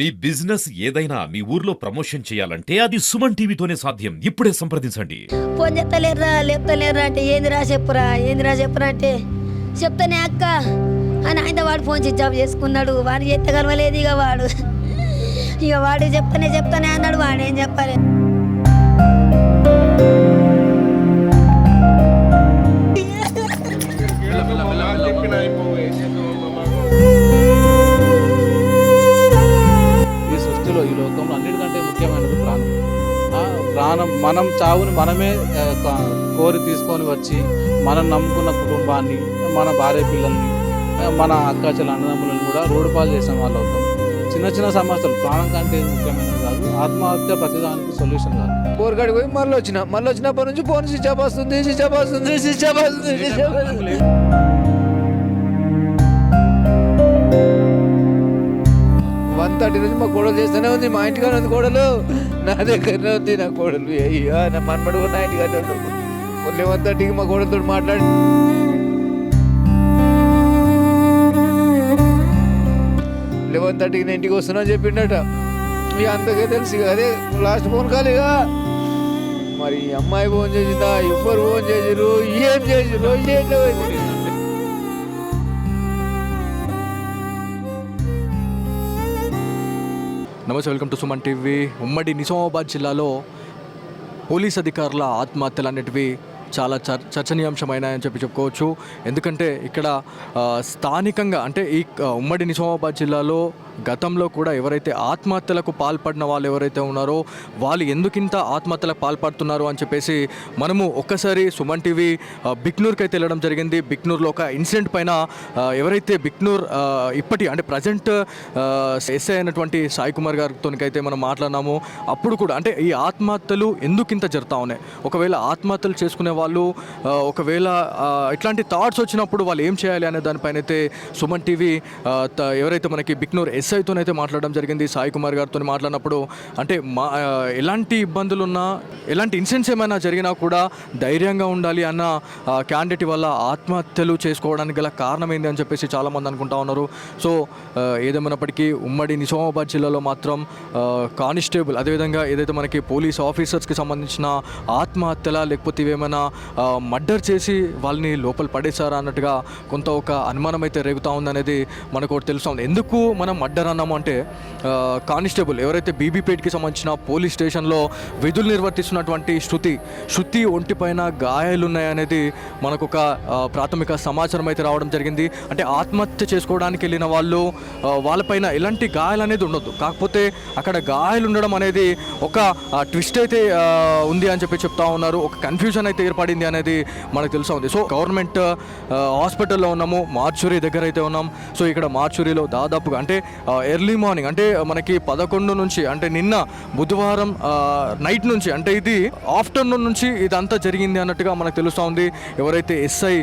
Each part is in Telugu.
మీ బిజినెస్ ఏదైనా మీ ఊర్లో ప్రమోషన్ చేయాలంటే అది సుమన్ టీవీతోనే సాధ్యం. ఇప్పుడే సంప్రదించండి. ఫోన్ చెప్తలేరురా లేపుతలేరురా అంటే ఏందిరా చెప్పురా ఏందిరా చెప్పురా అంటే చెప్తానే అక్క. అని ఆయన వాడు ఫోన్ స్విచ్ ఆఫ్ చేసుకున్నాడు. వాడికి ఎత్తగలవలేదు ఇక వాడు. ఇక వాడు చెప్తానే చెప్తానే అన్నాడు వాడేం చెప్పలేదు. చావుని మనమే కోరి తీసుకొని వచ్చి మనం నమ్ముకున్న కుటుంబాన్ని మన భార్య పిల్లల్ని మన అక్కచెల్లి అన్నదమ్ములను కూడా రోడ్డు పాలు చేసిన వాళ్ళు అవుతాం. చిన్న చిన్న సమస్యలు ప్రాణం కంటే ముఖ్యమైనది కాదు ఆత్మహత్య ప్రతిదానికి సొల్యూషన్ కాదు. కోరికాడికి పోయి మళ్ళీ వచ్చిన మళ్ళీ వచ్చినప్పటి నుంచి ఫోన్ స్విచ్ ఆఫ్ వస్తుంది స్విచ్ ఆఫ్ వస్తుంది స్విచ్ ఆఫ్ వస్తుంది. థర్టీ నుంచి మా కోడలు చేస్తూనే ఉంది. మా ఇంటికాడ ఉంది కోడలు నా దగ్గరనే ఉంది నా కోడలు అయ్యా నా మనమడు కూడా నా ఇంటికాడ ఉన్నాడు. లెవెన్ థర్టీకి మా కోడలతో మాట్లాడి. లెవెన్ థర్టీకి నేను ఇంటికి వస్తున్నా అని చెప్పిండట. ఇక అంతకే తెలుసు అదే లాస్ట్ ఫోన్ కాల్ ఇక. మరి అమ్మాయి ఫోన్ చేసిందా? ఎవ్వరు ఫోన్ చేసిరు ఏం చేసిరు ఏం ఇది. నమస్తే వెల్కమ్ టు సుమన్ టీవీ. ఉమ్మడి నిజామాబాద్ జిల్లాలో పోలీస్ అధికారుల ఆత్మహత్యలు అనేటివి చాలా చర్ చర్చనీయాంశమైనాయని చెప్పి చెప్పుకోవచ్చు. ఎందుకంటే ఇక్కడ స్థానికంగా అంటే ఈ ఉమ్మడి నిజామాబాద్ జిల్లాలో గతంలో కూడా ఎవరైతే ఆత్మహత్యలకు పాల్పడిన వాళ్ళు ఎవరైతే ఉన్నారో వాళ్ళు ఎందుకింత ఆత్మహత్యలకు పాల్పడుతున్నారు అని చెప్పేసి మనము ఒక్కసారి సుమన్ టీవీ బిక్నూర్కి అయితే వెళ్ళడం జరిగింది. బిక్నూర్లో ఒక ఇన్సిడెంట్ పైన ఎవరైతే బిక్నూర్ ఇప్పటి అంటే ప్రజెంట్ ఎస్ఐ అయినటువంటి సాయి కుమార్ గారితో అయితే మనం మాట్లాడినాము. అప్పుడు కూడా అంటే ఈ ఆత్మహత్యలు ఎందుకింత జరుగుతూ ఉన్నాయి? ఒకవేళ ఆత్మహత్యలు చేసుకునే వాళ్ళు ఒకవేళ ఇట్లాంటి థాట్స్ వచ్చినప్పుడు వాళ్ళు ఏం చేయాలి అనే దానిపైన అయితే సుమన్ టీవీ ఎవరైతే మనకి బిక్నూర్ ఎస్ఐతోనైతే మాట్లాడడం జరిగింది సాయి కుమార్ గారితో మాట్లాడినప్పుడు అంటే మా ఎలాంటి ఇబ్బందులు ఉన్నా ఎలాంటి ఇన్సిడెంట్స్ ఏమైనా జరిగినా కూడా ధైర్యంగా ఉండాలి అన్న క్యాండిడేట్ వల్ల ఆత్మహత్యలు చేసుకోవడానికి గల కారణం ఏంది అని చెప్పేసి చాలామంది అనుకుంటా ఉన్నారు. సో ఏదేమైనప్పటికీ ఉమ్మడి నిజామాబాద్ జిల్లాలో మాత్రం కానిస్టేబుల్ అదేవిధంగా ఏదైతే మనకి పోలీస్ ఆఫీసర్స్కి సంబంధించిన ఆత్మహత్యల లేకపోతే ఇవేమైనా మర్డర్ చేసి వాళ్ళని లోపల పడేశారా అన్నట్టుగా కొంత ఒక అనుమానం అయితే రేగుతా ఉందనేది మనకు ఒకటి తెలుస్తూ ఉంది. ఎందుకు మనం మర్డర్ అన్నాము అంటే కానిస్టేబుల్ ఎవరైతే బీబీపేట్కి సంబంధించిన పోలీస్ స్టేషన్లో విధులు నిర్వర్తిస్తున్నటువంటి శృతి శృతి ఒంటిపైన గాయాలు ఉన్నాయనేది మనకు ఒక ప్రాథమిక సమాచారం అయితే రావడం జరిగింది. అంటే ఆత్మహత్య చేసుకోవడానికి వెళ్ళిన వాళ్ళు వాళ్ళపైన ఎలాంటి గాయాలు అనేది ఉండొద్దు. కాకపోతే అక్కడ గాయాలు ఉండడం అనేది ఒక ట్విస్ట్ అయితే ఉంది అని చెప్పి చెప్తా ఉన్నారు. ఒక కన్ఫ్యూజన్ అయితే ఏర్పడింది అనేది మనకు తెలుసా ఉంది. సో గవర్నమెంట్ హాస్పిటల్లో ఉన్నాము. మార్చురీ దగ్గర అయితే ఉన్నాం. సో ఇక్కడ మార్చురీలో దాదాపుగా అంటే ఎర్లీ మార్నింగ్ అంటే మనకి పదకొండు నుంచి అంటే నిన్న బుధవారం నైట్ నుంచి అంటే ఇది ఆఫ్టర్నూన్ నుంచి ఇదంతా జరిగింది అన్నట్టుగా మనకు తెలుస్తూ ఉంది. ఎవరైతే ఎస్ఐ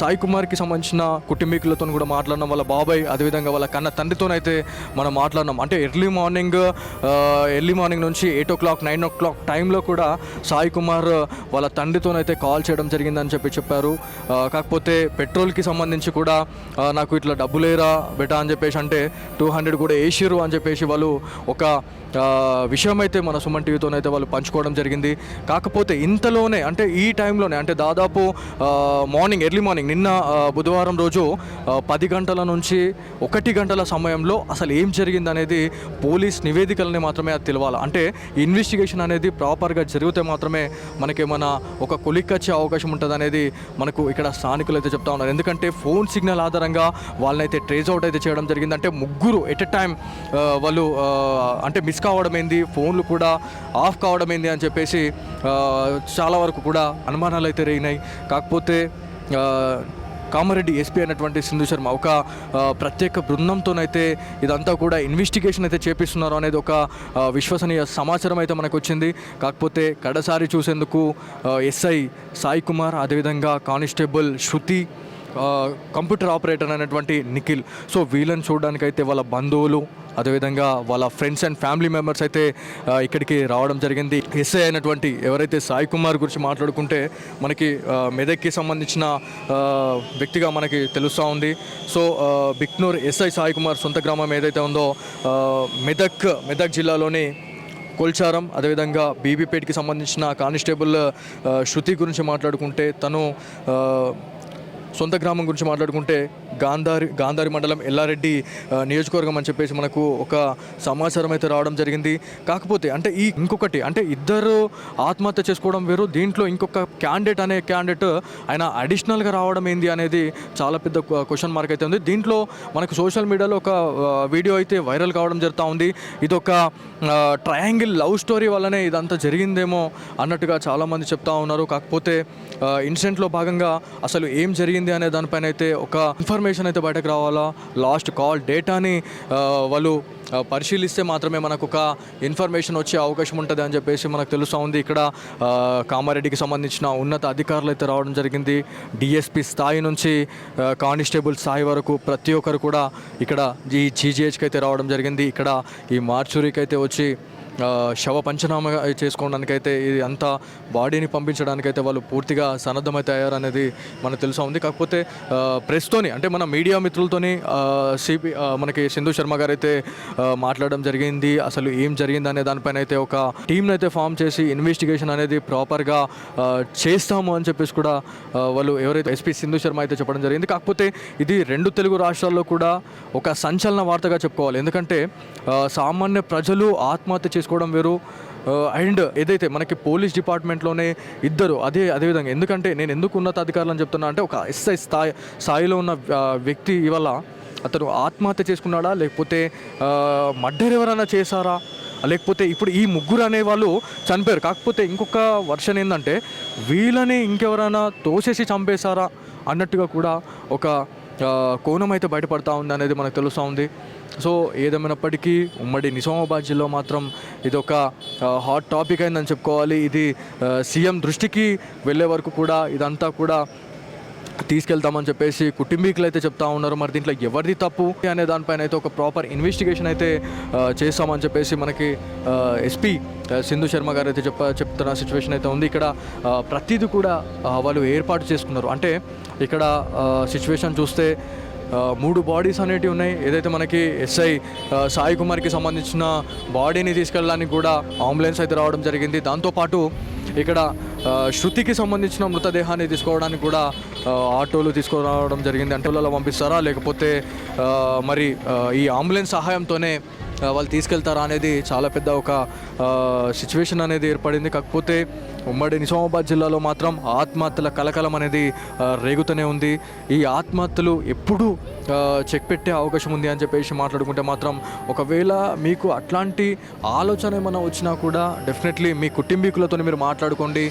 సాయి కుమార్కి సంబంధించిన కుటుంబీకులతో కూడా మాట్లాడినాం వాళ్ళ బాబాయ్ అదేవిధంగా వాళ్ళ కన్న తండ్రితోనైతే మనం మాట్లాడినాం అంటే ఎర్లీ మార్నింగ్ ఎర్లీ మార్నింగ్ నుంచి eight o'clock nine o'clock టైంలో కూడా సాయి కుమార్ వాళ్ళ తండ్రితోనైతే అయితే కాల్ చేయడం జరిగిందని చెప్పి చెప్పారు. కాకపోతే పెట్రోల్కి సంబంధించి కూడా నాకు ఇట్లా డబ్బులేరా బెటా అని చెప్పేసి అంటే టూ హండ్రెడ్ కూడా వేసిర్రు అని చెప్పేసి వాళ్ళు ఒక విషయం అయితే మన సుమన్ టీవీతోనైతే వాళ్ళు పంచుకోవడం జరిగింది. కాకపోతే ఇంతలోనే అంటే ఈ టైంలోనే అంటే దాదాపు మార్నింగ్ ఎర్లీ మార్నింగ్ నిన్న బుధవారం రోజు పది గంటల నుంచి ఒకటి గంటల సమయంలో అసలు ఏం జరిగింది అనేది పోలీస్ నివేదికలని మాత్రమే అది తెలవాలి. అంటే ఇన్వెస్టిగేషన్ అనేది ప్రాపర్గా జరిగితే మాత్రమే మనకేమైనా ఒక కొలిక్ వచ్చే అవకాశం ఉంటుంది అనేది మనకు ఇక్కడ స్థానికులు అయితే చెప్తా ఉన్నారు. ఎందుకంటే ఫోన్ సిగ్నల్ ఆధారంగా వాళ్ళనైతే ట్రేస్ అవుట్ అయితే చేయడం జరిగింది. అంటే ముగ్గురు ఎట్ ఎ టైం వాళ్ళు అంటే మిస్ కావడం ఏంది ఫోన్లు కూడా ఆఫ్ కావడం ఏంది అని చెప్పేసి చాలా వరకు కూడా అనుమానాలు అయితే రేగినాయి. కాకపోతే కామారెడ్డి ఎస్పీ అయినటువంటి సింధు శర్మ ఒక ప్రత్యేక బృందంతోనైతే ఇదంతా కూడా ఇన్వెస్టిగేషన్ అయితే చేపిస్తున్నారు అనేది ఒక విశ్వసనీయ సమాచారం అయితే మనకు వచ్చింది కాకపోతే కడసారి చూసేందుకు ఎస్ఐ సాయి కుమార్ అదేవిధంగా కానిస్టేబుల్ శృతి కంప్యూటర్ ఆపరేటర్ అనేటువంటి నిఖిల్. సో వీళ్ళని చూడడానికి అయితే వాళ్ళ బంధువులు అదేవిధంగా వాళ్ళ ఫ్రెండ్స్ అండ్ ఫ్యామిలీ మెంబర్స్ అయితే ఇక్కడికి రావడం జరిగింది. ఎస్ఐ అయినటువంటి ఎవరైతే సాయి కుమార్ గురించి మాట్లాడుకుంటే మనకి మెదక్కి సంబంధించిన వ్యక్తిగా మనకి తెలుస్తూ ఉంది. సో బిక్నూర్ ఎస్ఐ సాయి కుమార్ సొంత గ్రామం ఏదైతే ఉందో మెదక్ మెదక్ జిల్లాలోని కొల్చారం అదేవిధంగా బీబీపేట్కి సంబంధించిన కానిస్టేబుల్ శృతి గురించి మాట్లాడుకుంటే తను సొంత గ్రామం గురించి మాట్లాడుకుంటే గాంధారి గాంధారి మండలం ఎల్లారెడ్డి నియోజకవర్గం అని చెప్పేసి మనకు ఒక సమాచారం అయితే రావడం జరిగింది. కాకపోతే అంటే ఈ ఇంకొకటి అంటే ఇద్దరు ఆత్మహత్య చేసుకోవడం వేరు దీంట్లో ఇంకొక క్యాండిడేట్ అనే క్యాండిడేట్ ఆయన అడిషనల్గా రావడం ఏంది అనేది చాలా పెద్ద క్వశ్చన్ మార్క్ అయితే ఉంది. దీంట్లో మనకు సోషల్ మీడియాలో ఒక వీడియో అయితే వైరల్ కావడం జరుగుతూ ఉంది. ఇది ఒక ట్రయాంగిల్ లవ్ స్టోరీ వల్లనే ఇదంతా జరిగిందేమో అన్నట్టుగా చాలామంది చెప్తా ఉన్నారు. కాకపోతే ఇన్సిడెంట్లో భాగంగా అసలు ఏం జరిగింది అనే దానిపైన అయితే ఒక ఇన్ఫర్మేషన్ అయితే బయటకు రావాలా? లాస్ట్ కాల్ డేటాని వాళ్ళు పరిశీలిస్తే మాత్రమే మనకు ఒక ఇన్ఫర్మేషన్ వచ్చే అవకాశం ఉంటుంది అని చెప్పేసి మనకు తెలుస్తూ ఉంది. ఇక్కడ కామారెడ్డికి సంబంధించిన ఉన్నత అధికారులు అయితే రావడం జరిగింది. డిఎస్పి స్థాయి నుంచి కానిస్టేబుల్ స్థాయి వరకు ప్రతి ఒక్కరు కూడా ఇక్కడ ఈ జీజీహెచ్కి అయితే రావడం జరిగింది. ఇక్కడ ఈ మార్చురీకి అయితే వచ్చి శవ పంచనామా చేసుకోవడానికైతే ఇది అంతా బాడీని పంపించడానికైతే వాళ్ళు పూర్తిగా సన్నద్ధమైతే అయ్యారనేది మనకు తెలుసా ఉంది. కాకపోతే ప్రెస్తోని అంటే మన మీడియా మిత్రులతోని సిపి మనకి సింధు శర్మ గారు అయితే మాట్లాడడం జరిగింది. అసలు ఏం జరిగింది అనే దానిపైన అయితే ఒక టీంని అయితే ఫామ్ చేసి ఇన్వెస్టిగేషన్ అనేది ప్రాపర్గా చేస్తాము అని చెప్పేసి కూడా వాళ్ళు ఎవరైతే ఎస్పీ సింధు శర్మ అయితే చెప్పడం జరిగింది. కాకపోతే ఇది రెండు తెలుగు రాష్ట్రాల్లో కూడా ఒక సంచలన వార్తగా చెప్పుకోవాలి. ఎందుకంటే సామాన్య ప్రజలు ఆత్మహత్య చేసుకోవడం వేరు. అండ్ ఏదైతే మనకి పోలీస్ డిపార్ట్మెంట్లోనే ఇద్దరు అదే అదేవిధంగా ఎందుకంటే నేను ఎందుకు ఉన్నత అధికారులు అని చెప్తున్నా అంటే ఒక ఎస్ఐ స్థాయి స్థాయిలో ఉన్న వ్యక్తి ఇవాళ అతను ఆత్మహత్య చేసుకున్నాడా? లేకపోతే మర్డర్ ఎవరైనా చేశారా? లేకపోతే ఇప్పుడు ఈ ముగ్గురు అనే వాళ్ళు చనిపోయారు. కాకపోతే ఇంకొక వర్షన్ ఏంటంటే వీళ్ళని ఇంకెవరైనా తోసేసి చంపేశారా? అన్నట్టుగా కూడా ఒక కోణం అయితే బయటపడతా ఉంది అనేది మనకు తెలుస్తూ ఉంది. సో ఏదేమైనప్పటికీ ఉమ్మడి నిజామాబాద్ జిల్లా మాత్రం ఇది ఒక హాట్ టాపిక్ అయిందని చెప్పుకోవాలి. ఇది సీఎం దృష్టికి వెళ్ళే వరకు కూడా ఇదంతా కూడా తీసుకెళ్తామని చెప్పేసి కుటుంబీకులు అయితే చెప్తా ఉన్నారు. మరి దీంట్లో ఎవరిది తప్పు అనే దానిపైన అయితే ఒక ప్రాపర్ ఇన్వెస్టిగేషన్ అయితే చేస్తామని చెప్పేసి మనకి ఎస్పీ సింధు శర్మ గారు అయితే చెప్ప చెప్తున్న సిచ్యువేషన్ అయితే ఉంది. ఇక్కడ ప్రతిదీ కూడా వాళ్ళు ఏర్పాటు చేసుకున్నారు. అంటే ఇక్కడ సిచ్యువేషన్ చూస్తే మూడు బాడీస్ అనేటివి ఉన్నాయి. ఏదైతే మనకి ఎస్ఐ సాయి కుమార్కి సంబంధించిన బాడీని తీసుకెళ్ళడానికి కూడా అంబులెన్స్ అయితే రావడం జరిగింది. దాంతోపాటు ఇక్కడ శృతికి సంబంధించిన మృతదేహాన్ని తీసుకోవడానికి కూడా ఆటోలు తీసుకురావడం జరిగింది. ఆటోలలో పంపిస్తారా? లేకపోతే మరి ఈ అంబులెన్స్ సహాయంతోనే వాళ్ళు తీసుకెళ్తారా అనేది చాలా పెద్ద ఒక సిచ్యువేషన్ అనేది ఏర్పడింది. కాకపోతే ఉమ్మడి నిజామాబాద్ జిల్లాలో మాత్రం ఆత్మహత్యల కలకలం అనేది రేగుతూనే ఉంది. ఈ ఆత్మహత్యలు ఎప్పుడు చెక్ పెట్టే అవకాశం ఉంది అని చెప్పేసి మాట్లాడుకుంటే మాత్రం ఒకవేళ మీకు అట్లాంటి ఆలోచన ఏమైనా వచ్చినా కూడా డెఫినెట్లీ మీ కుటుంబీకులతో మీరు మాట్లాడుకోండి.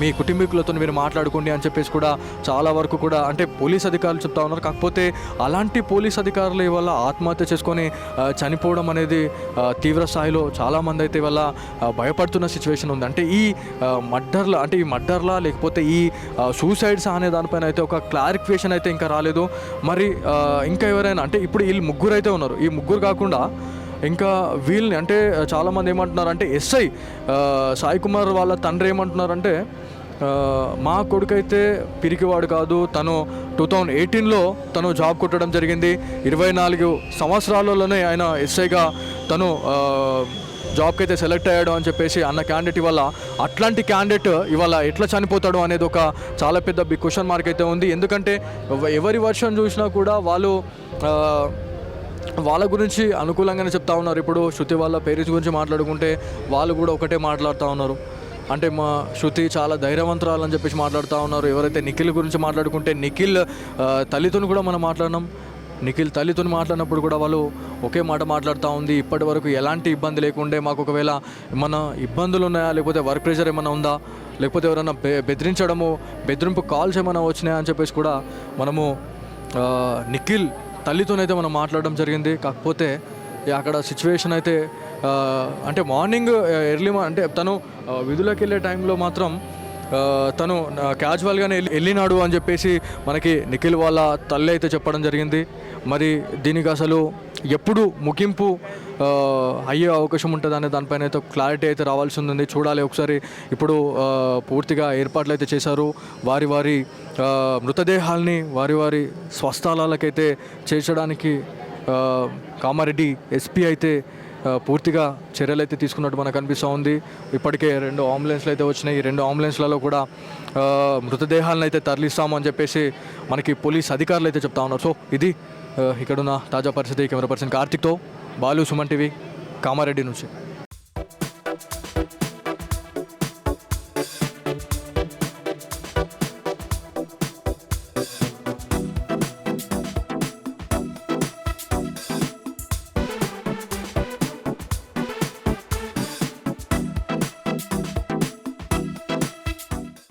మీ కుటుంబీకులతో మీరు మాట్లాడుకోండి అని చెప్పేసి కూడా చాలా వరకు కూడా అంటే పోలీస్ అధికారులు చెప్తా ఉన్నారు. కాకపోతే అలాంటి పోలీస్ అధికారులు ఇవాళ ఆత్మహత్య చేసుకొని చనిపోవడం అనేది తీవ్ర స్థాయిలో చాలామంది అయితే ఇవాళ భయపడుతున్న సిచ్యువేషన్ ఉంది. అంటే ఈ మర్డర్ల అంటే ఈ మర్డర్లా లేకపోతే ఈ సూసైడ్స్ అనే దానిపైన అయితే ఒక క్లారిఫికేషన్ అయితే ఇంకా రాలేదు. మరి ఇంకా ఎవరైనా అంటే ఇప్పుడు వీళ్ళు ముగ్గురు అయితే ఉన్నారు. ఈ ముగ్గురు కాకుండా ఇంకా వీళ్ళని అంటే చాలామంది ఏమంటున్నారు అంటే ఎస్ఐ సాయి కుమార్ వాళ్ళ తండ్రి ఏమంటున్నారంటే అంటే మా కొడుకైతే పిరికివాడు కాదు. తను టూ థౌజండ్ ఎయిటీన్లో తను జాబ్ కొట్టడం జరిగింది. ఇరవై నాలుగు సంవత్సరాలలోనే ఆయన ఎస్ఐగా తను జాబ్కి అయితే సెలెక్ట్ అయ్యాడు అని చెప్పేసి అన్న క్యాండిడేట్ ఇవాళ అట్లాంటి క్యాండిడేట్ ఇవాళ ఎట్లా చనిపోతాడు అనేది ఒక చాలా పెద్ద బిగ్ క్వశ్చన్ మార్క్ అయితే ఉంది. ఎందుకంటే ఎవరి వర్షన్ చూసినా కూడా వాళ్ళు వాళ్ళ గురించి అనుకూలంగానే చెప్తా ఉన్నారు. ఇప్పుడు శృతి వాళ్ళ పేరెంట్స్ గురించి మాట్లాడుకుంటే వాళ్ళు కూడా ఒకటే మాట్లాడుతూ ఉన్నారు. అంటే మా శృతి చాలా ధైర్యవంతురాలు అని చెప్పేసి మాట్లాడుతూ ఉన్నారు. ఎవరైతే నిఖిల్ గురించి మాట్లాడుకుంటే నిఖిల్ తల్లితోని కూడా మనం మాట్లాడినాం నిఖిల్ తల్లితో మాట్లాడినప్పుడు కూడా వాళ్ళు ఒకే మాట మాట్లాడుతూ ఉంది. ఇప్పటి వరకు ఎలాంటి ఇబ్బంది లేకుండే మాకు ఒకవేళ ఏమన్నా ఇబ్బందులు ఉన్నాయా? లేకపోతే వర్క్ ప్రెషర్ ఏమైనా ఉందా? లేకపోతే ఎవరైనా బె బెదిరించడము బెదిరింపు కాల్స్ ఏమైనా వచ్చినాయా అని చెప్పేసి కూడా మనము నిఖిల్ తల్లితోనైతే మనం మాట్లాడడం జరిగింది. కాకపోతే అక్కడ సిచ్యువేషన్ అయితే అంటే మార్నింగ్ ఎర్లీ మా అంటే తను విధులకు వెళ్ళే టైంలో మాత్రం తను క్యాజువల్గానే వెళ్ళినాడు అని చెప్పేసి మనకి నిఖిల్ వాళ్ళ తల్లి అయితే చెప్పడం జరిగింది. మరి దీనికి అసలు ఎప్పుడు ముగింపు అయ్యే అవకాశం ఉంటుంది అనే దానిపైన అయితే క్లారిటీ అయితే రావాల్సి ఉంది చూడాలి ఒకసారి ఇప్పుడు పూర్తిగా ఏర్పాట్లు అయితే చేశారు. వారి వారి మృతదేహాల్ని వారి వారి స్వస్థలాలకైతే చేర్చడానికి కామారెడ్డి ఎస్పీ అయితే పూర్తిగా చర్యలు అయితే తీసుకున్నట్టు మనకు అనిపిస్తూ ఉంది. ఇప్పటికే రెండు అంబులెన్స్లు అయితే వచ్చినాయి. ఈ రెండు అంబులెన్స్లలో కూడా మృతదేహాలను అయితే తరలిస్తామని చెప్పేసి మనకి పోలీస్ అధికారులు అయితే చెప్తా ఉన్నారు. సో ఇది ఇక్కడున్న తాజా పరిస్థితి. కెమెరా పర్సన్ కార్తిక్తో బాలు సుమన్ టీవీ కామారెడ్డి నుంచి.